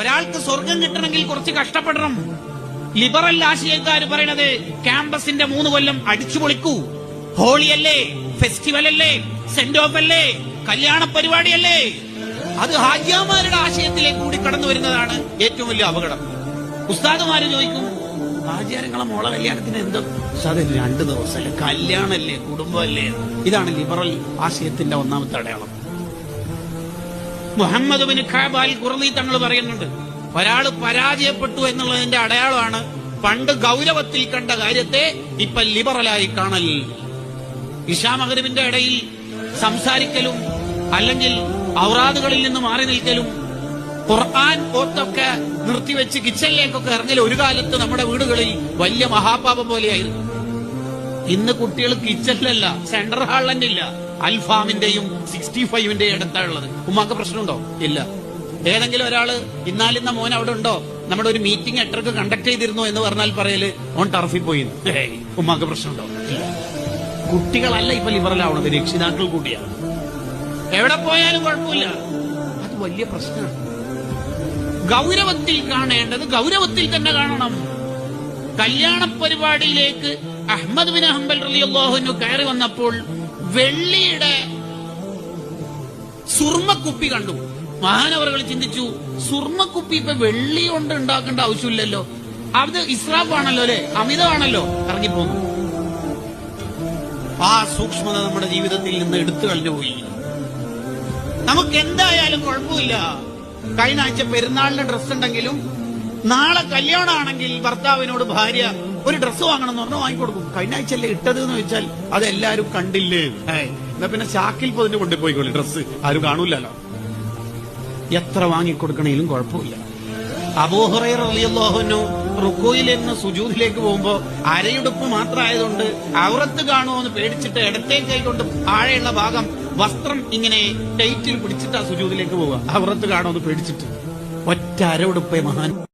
ഒരാൾക്ക് സ്വർഗം കിട്ടണമെങ്കിൽ കുറച്ച് കഷ്ടപ്പെടണം. ലിബറൽ ആശയക്കാർ പറയണത് ക്യാമ്പസിന്റെ മൂന്ന് കൊല്ലം അടിച്ചു പൊളിക്കൂ. ഹോളിയല്ലേ ഫെസ്റ്റിവൽ അല്ലേ സെന്റ് ഓഫ് അല്ലേ കല്യാണ പരിപാടിയല്ലേ? അത് ഹാജിയാമാരുടെ ആശയത്തിലേക്ക് കൂടി കടന്നു വരുന്നതാണ് ഏറ്റവും വലിയ അപകടം. ഉസ്താദുമാര് ചോദിക്കും ഹാജിയാരങ്ങളെ മോളെ കല്യാണത്തിന് എന്തോ? ഇത് രണ്ട് ദിവസമല്ലേ കല്യാണല്ലേ കുടുംബമല്ലേ? ഇതാണ് ലിബറൽ ആശയത്തിന്റെ ഒന്നാമത്തെ അടയാളം. മുഹമ്മദ് ബിൻ ഖാബ് അൽ ഖുർലി തങ്ങൾ പറയുന്നുണ്ട്. ഒരാൾ പരാജയപ്പെട്ടു എന്നുള്ളതിന്റെ അടയാളമാണ് പണ്ട് ഗൗരവത്തിൽ കണ്ട കാര്യത്തെ ഇപ്പൊ ലിബറലായി കാണൽ. ഇഷാ മഹരിബിന്റെ ഇടയിൽ സംസാരിക്കലും അല്ലെങ്കിൽ ഔറാദുകളിൽ നിന്ന് മാറി നിൽക്കലും ഖുർആൻ ഓത്തൊക്കെ നിർത്തിവെച്ച് കിച്ചണിലേക്കൊക്കെ ഇറങ്ങൽ ഒരു കാലത്ത് നമ്മുടെ വീടുകളിൽ വലിയ മഹാപാപം പോലെയായിരുന്നു. ഇന്ന് കുട്ടികൾ കിച്ചണിലല്ല സെൻട്രൽ ഹാളിൽ അൽഫാമിന്റെയും സിക്സ്റ്റി ഫൈവിന്റെയും അടുത്താണ് ഉള്ളത് ഉമ്മാക്ക് പ്രശ്നമുണ്ടോ? ഇല്ല. ഏതെങ്കിലും ഒരാൾ ഇന്നാലിന്ന മോൻ അവിടെ ഉണ്ടോ? നമ്മുടെ ഒരു മീറ്റിംഗ് എട്ടർക്ക് കണ്ടക്ട് ചെയ്തിരുന്നു എന്ന് പറഞ്ഞാൽ പറയൽ ഓൺ ടർഫിൽ പോയി. ഉമ്മാക്ക് പ്രശ്നമുണ്ടോ? കുട്ടികളല്ല ഇപ്പൊ ലിബറലാവണത് രക്ഷിതാക്കൾ കൂടിയാണ് എവിടെ പോയാലും കുഴപ്പമില്ല. അത് വലിയ പ്രശ്നമാണ് ഗൗരവത്തിൽ കാണേണ്ടത് ഗൗരവത്തിൽ തന്നെ കാണണം. കല്യാണ പരിപാടിയിലേക്ക് അഹമ്മദ് ബിൻ ഹംബൽ റളിയല്ലാഹുവിനു കയറി വന്നപ്പോൾ വെള്ളിയുടെ സുർമ്മക്കുപ്പി കണ്ടു. മഹാനവറുകൾ ചിന്തിച്ചു സുർമ്മക്കുപ്പി ഇപ്പൊ വെള്ളി കൊണ്ട് ഉണ്ടാക്കേണ്ട ആവശ്യമില്ലല്ലോ. അത് ഇസ്രാഫാണല്ലോ അല്ലെ? അമിതമാണല്ലോ. ഇറങ്ങിപ്പോന്നു. ആ സൂക്ഷ്മത നമ്മുടെ ജീവിതത്തിൽ നിന്ന് എടുത്തു കളഞ്ഞു പോയി. നമുക്ക് എന്തായാലും കുഴപ്പമില്ല. കഴിഞ്ഞ ആഴ്ച പെരുന്നാളിന്റെ ഡ്രസ് ഉണ്ടെങ്കിലും നാളെ കല്യാണമാണെങ്കിൽ ഭർത്താവിനോട് ഭാര്യ ഒരു ഡ്രസ്സ് വാങ്ങണം എന്ന് പറഞ്ഞാൽ വാങ്ങിക്കൊടുക്കും. കഴിഞ്ഞ ആഴ്ചയല്ലേ ഇട്ടത് എന്ന് വെച്ചാൽ അതെല്ലാരും കണ്ടില്ലേ? എന്നാ പിന്നെ ചാക്കിൽ പൊതിഞ്ഞ് കൊണ്ടുപോയിക്കോളി ഡ്രസ്സ് ആരും കാണൂലല്ലോ എത്ര വാങ്ങിക്കൊടുക്കണേലും കുഴപ്പമില്ല. അബൂഹുറൈറിയല്ലോഹനു റുക്കോയിൽ നിന്ന് സുജൂദിലേക്ക് പോകുമ്പോ അരയുടുപ്പ് മാത്രമായതുകൊണ്ട് അവറത്ത് കാണുമോ എന്ന് പേടിച്ചിട്ട് ഇടത്തേക്ക് കൈകൊണ്ട് താഴെയുള്ള ഭാഗം വസ്ത്രം ഇങ്ങനെ ടൈറ്റിൽ പിടിച്ചിട്ടാ സുജൂദിലേക്ക് പോവുക. അവറത്ത് കാണുമോ എന്ന് പേടിച്ചിട്ട്. ഒറ്റ അരയുടുപ്പേ മഹാൻ